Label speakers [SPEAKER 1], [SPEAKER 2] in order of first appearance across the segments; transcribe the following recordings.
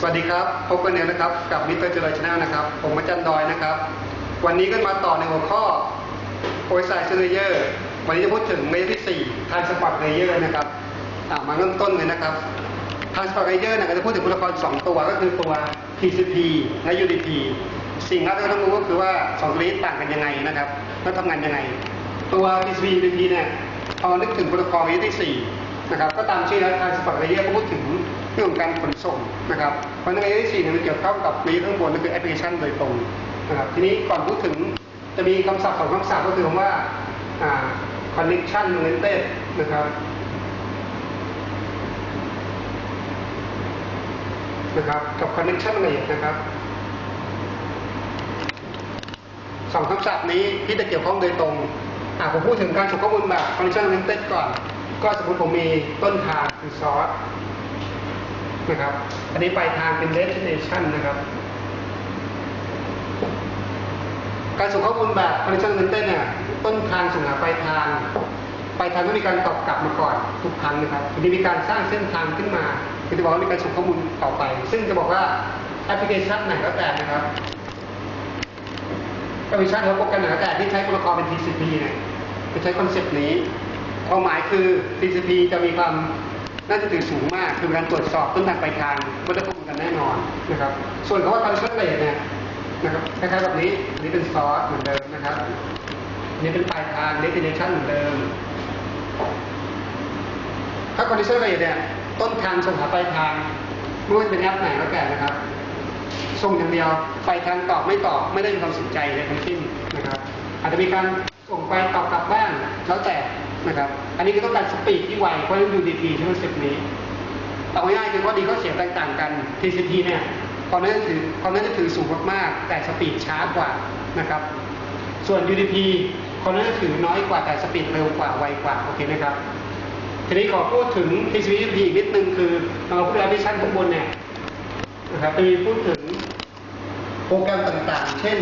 [SPEAKER 1] สวัสดีครับ พบกันเนี่ยนะครับ กับมิสเตอร์เจริญชนะนะครับ ผมอาจารย์ดอยนะครับ วันนี้ก็มาต่อในหัวข้อโอไซเซเลเยอร์วันนี้จะพูดถึงเมทที่4ทางสปอร์ตเลเยอร์นะครับมาเริ่มต้นเลยนะครับทางสปอร์ตเลเยอร์เนี่ยก็จะพูดถึงตัวละครสองตัวก็คือตัว TCP และ UDP สิ่งแรกที่เราต้องรู้ก็คือว่าสองตัวนี้ต่างกันยังไงนะครับแล้วทำงานยังไง ตัว TCP UDP เนี่ยพอนึกถึงโปรโตคอลเมทที่สี่นะครับก็ตามชื่อแล้วทางสปอร์ตเลเยอร์ก็พูด เรื่องการขนส่งนะครับเพราะในเมทที่สี่เนี่ยมันเกี่ยวข้องกับเมทข้างบนก็คือแอปพลิเคชันโดยตรงนะครับทีนี้ก่อนพูดถึงจะมีคำศัพท์สองคำศัพท์ก็คือคำว่าอ่า connection oriented นะครับนะครับกับ connection rate นะครับสองคำศัพท์นี้ที่จะเกี่ยวข้องโดยตรงอ่าผมพูดถึงการส่งข้อมูลแบบ connection oriented ก่อน ก็สมมติผมมีต้นทางคือ source นะครับ อันนี้ปลายทางเป็น destination นะครับ การส่งข้อมูลแบบ connection oriented เนี่ย ต้นทางส่งหาปลายทาง ปลายทางต้องมีการตอบกลับมาก่อนทุกครั้งนะครับทีนี้มีการสร้างเส้นทางขึ้นมาคือจะบอกว่ามีการส่งข้อมูลต่อไป ซึ่งจะบอกว่าแอปพลิเคชันไหนก็แต่นะครับแอปพลิเคชันหรือโปรแกรมไหนก็แต่ที่ใช้โปรโตคอลเป็น TCP เนี่ยจะใช้คอนเซปต์นี้ความหมายคือ TCP จะมีความ น่าจะถือสูงมากคือการตรวจสอบต้นทางปลายทางว่าได้ข้อมูลกันแน่นอนนะครับ ส่วนคำว่า connection rate เนี่ยนะครับคล้ายๆแบบนี้อันนี้เป็นซอสเหมือนเดิมนะครับนนี้เป็นปลายทาง destination เหมือนเดิม ถ้า condition rate เนี่ยต้นทางส่งหาปลายทางไม่ว่าจะเป็นแอปไหนก็แต่นะครับส่งอย่างเดียวปลายทางตอบไม่ตอบไม่ได้มีความสนใจเลยทั้งสิ้นนะครับ อาจจะมีการส่งไปตอบกลับบ้างแล้วแต่ นะครับ อันนี้ก็ต้องการสปีดที่ไวเพราะฉะนั้น UDP ใช้คอนเซ็ปต์นี้เอาง่ายๆคือข้อดีข้อเสียแตกต่างกัน TCP เนี่ยความน่าจะถือความน่าจะถือสูงมากๆ แต่สปีดช้ากว่านะครับ ส่วน UDP ความน่าจะถือน้อยกว่าแต่สปีดเร็วกว่าไวกว่าโอเคไหมครับทีนี้ขอพูดถึง TCP UDP อีกนิดนึงคือเราพูดแอปพลิเคชันข้างบนเนี่ยนะครับจะมีพูดถึงโปรแกรมต่างๆ เช่น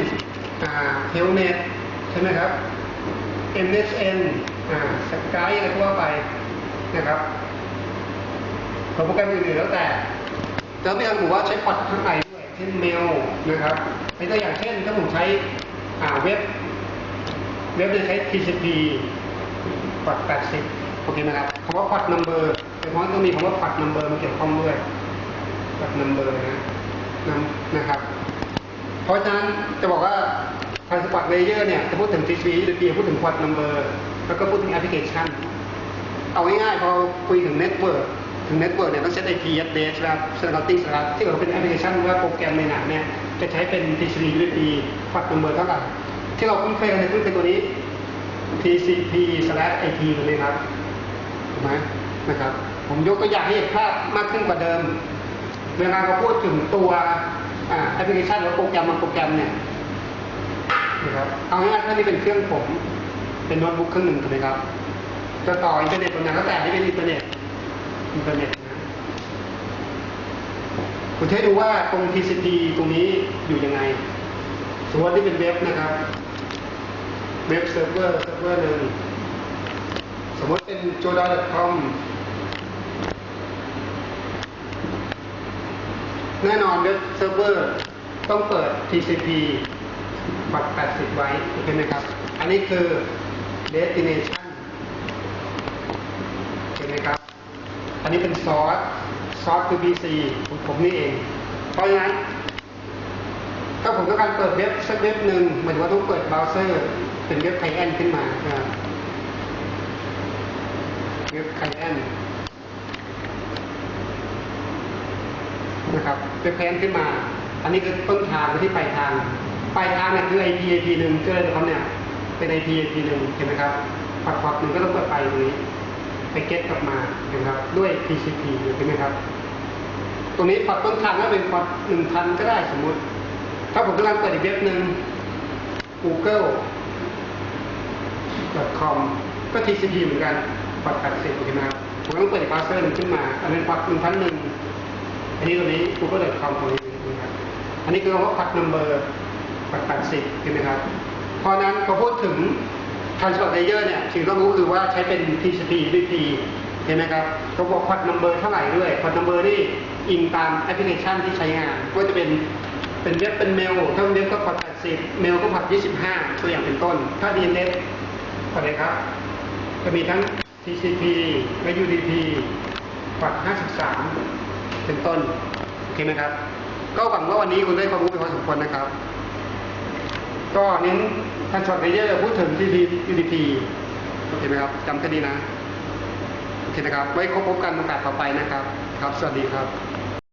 [SPEAKER 1] อ่า Telnet ใช่ไหมครับ MSN อ่า Skype อะไรก็ว่าไปนะครับขอโปรแกรมอื่นๆแล้วแต่แล้วมีอันบอกว่าใช้พอร์ตข้างในด้วยเช่นเมลนะครับในตัวอย่างเช่นถ้าผมใช้อ่าเว็บ เว็บจะใช้ TCP พอร์ต80โอเคไหมครับคำว่าพอร์ต number เป็นเพราะต้องมีคำว่าพอร์ต number มาเกี่ยวข้องด้วยพอร์ต number นะนะครับ เพราะฉะนั้นจะบอกว่า ทางสปอตเลเยอร์เนี่ยจะพูดถึง TCP หรือพูดถึงพอร์ต number แล้วก็พูดถึงแอปพลิเคชัน เอาง่ายๆพอคุยถึงเน็ตเวิร์กถึงเน็ตเวิร์กเนี่ยต้องใช้ IP address นะครับ Server นะครับที่เราเป็นแอปพลิเคชันว่าโปรแกรมในหนังเนี่ยจะใช้เป็น TCP UDP ฟักนัมเบอร์เท่าไหร่ที่เราคุ้นเคยกันในคุ้นเป็นตัวนี้ TCP slash IP ตัวนี้ครับถูกไหมนะครับ ผมยกตัวอย่างให้เห็นภาพมากขึ้นกว่าเดิม เวลาเราพูดถึงตัวแอปพลิเคชันหรือโปรแกรมบางโปรแกรมเนี่ย ครับเอาง่ายๆถ้านี่เป็นเครื่องผม เป็นโน้ตบุ๊กเครื่องหนึ่งถูกไหมครับจะต่ออินเทอร์เน็ตตรงไหนก็แต่ที่เป็นอินเทอร์เน็ตอินเทอร์เน็ตนะผมจะให้ดูว่าตรง TCP ตรงนี้อยู่ยังไงสมมติว่าที่เป็นเว็บนะครับเว็บเซิร์ฟเวอร์เซิร์ฟเวอร์หนึ่งสมมติเป็น joda.com แน่นอนเว็บเซิร์ฟเวอร์ต้องเปิด TCP บัตร80 ไว้โอเคไหมครับ อันนี้คือ destination เห็นไหมครับ อันนี้เป็นซอส ซอสคือ BC ของผมนี่เอง เพราะฉะนั้น ถ้าผมต้องการเปิดเว็บสักเว็บหนึ่งหมายถึงว่าต้องเปิดเบราว์เซอร์ เป็นเว็บไคลเอนขึ้นมาเว็บไคลเอนนะครับเว็บไคลเอนขึ้นมา อันนี้คือต้นทางไปที่ปลายทาง ปลายทางเนี่ยคือ IP IP หนึ่งเจอเขาเนี่ยเป็น IP IP หนึ่งเห็นไหมครับพอร์ตพอร์ตหนึ่งก็ต้องเปิดไปตรงนี้ไปเก็ตกลับมาเห็นไหมครับด้วย TCP เห็นไหมครับ ตรงนี้พอร์ตต้นทางก็เป็นพอร์ตหนึ่งพันก็ได้สมมุติ ถ้าผมต้องเปิดอีกเว็บหนึ่ง google com ก็ TCP เหมือนกันพอร์ต80ใช่ไหมครับผมต้องเปิดอีกเบราว์เซอร์หนึ่งขึ้นมา อันนี้พอร์ตหนึ่งพันหนึ่งอันนี้ตัวนี้ google com ตรงนี้นะครับอันนี้คือคำว่าพอร์ ต number พอร์ต80ใช่ไหมครับ เพราะนั้นพอพูดถึง transport layer เนี่ยสิ่งที่ต้องรู้คือว่าใช้เป็น TCP UDP เห็นไหมครับเขาบอกพอร์ตนัมเบอร์เท่าไหร่ด้วยพอร์ตนัมเบอร์นี่อิงตามแอปพลิเคชันที่ใช้งานก็จะเป็นเป็นเว็บเป็นเมลถ้าเว็บก็พอร์ต80 เมลก็พอร์ต25 ตัวอย่างเป็นต้น ถ้า DNS พอร์ตอะไรครับ จะมีทั้ง TCP และ UDP พอร์ต53 เป็นต้น โอเคไหมครับ ก็หวังว่าวันนี้คุณได้ความรู้ไปพอสมควรนะครับ ก็เน้นทันช็อตเลเยอร์พูดถึง TCP UDP โอเคไหมครับจำแค่นี้นะ โอเคนะครับ ไว้พบกันโอกาสต่อไปนะครับ ครับ สวัสดีครับ